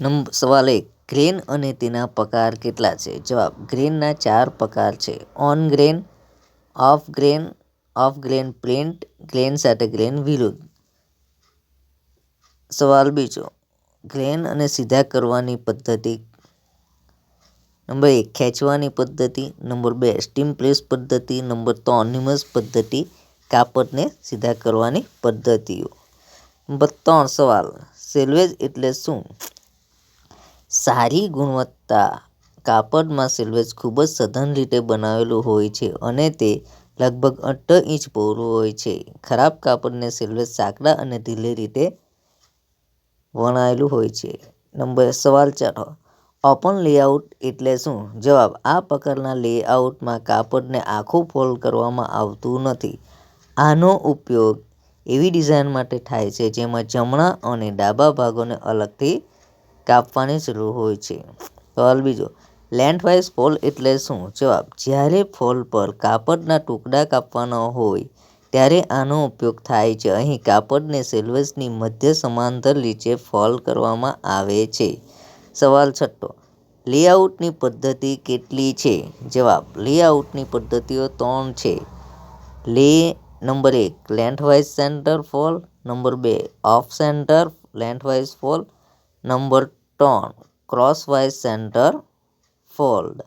Number સવાલ એક grain અને તેના પ્રકાર કેટલા છે? જવાબ, ગ્રેનના ચાર પ્રકાર છે. On grain, off grain off grain print, grain સાથે ગ્રેન વિરુદ્ધ. સવાલ બીજો, ગ્રેન અને સીધા કરવાની પદ્ધતિ. નંબર એક, ખેંચવાની પદ્ધતિ. નંબર બે, સ્ટીમ પ્રેસ પદ્ધતિ. નંબર ત્રણ, નિમસ પદ્ધતિ. કાપડને સીધા કરવાની પદ્ધતિઓ. નંબર ત્રણ સવાલ, સેલ્વેજ એટલે શું? સારી ગુણવત્તા કાપડમાં સિલ્વેસ ખૂબ જ સઘન રીતે બનાવેલું હોય છે અને તે લગભગ અઢ ઇંચ પહોળું હોય છે. ખરાબ કાપડને સિલ્વેસ સાંકડા અને ઢીલી રીતે વણાયેલું હોય છે. નંબર સવાલ ચાર ઓપન લેઆઉટ એટલે શું? જવાબ, આ પ્રકારના લેઆઉટમાં કાપડને આખું ફોલ્ડ કરવામાં આવતું નથી. આનો ઉપયોગ એવી ડિઝાઇન માટે થાય છે જેમાં જમણા અને ડાબા ભાગોને અલગથી કાપવાની જરૂર હોય છે. સવાલ બીજો લેન્થવાઇઝ ફોલ એટલે શું? જવાબ, જ્યારે ફોલ પર કાપડના ટુકડા કાપવાના હોય, ત્યારે આનો ઉપયોગ થાય છે. અહીં કાપડને સિલ્વસની મધ્ય સમાંતર નીચે ફોલ કરવામાં આવે છે. સવાલ છઠ્ઠો લેઆઉટની પદ્ધતિ કેટલી છે? જવાબ લેઆઉટની પદ્ધતિઓ ત્રણ છે. લે, નંબર એક લેન્થવાઇઝ સેન્ટર ફોલ નંબર બે off centre lengthwise fold number ત્રણ ક્રોસવાઇઝ સેન્ટર ફોલ્ડ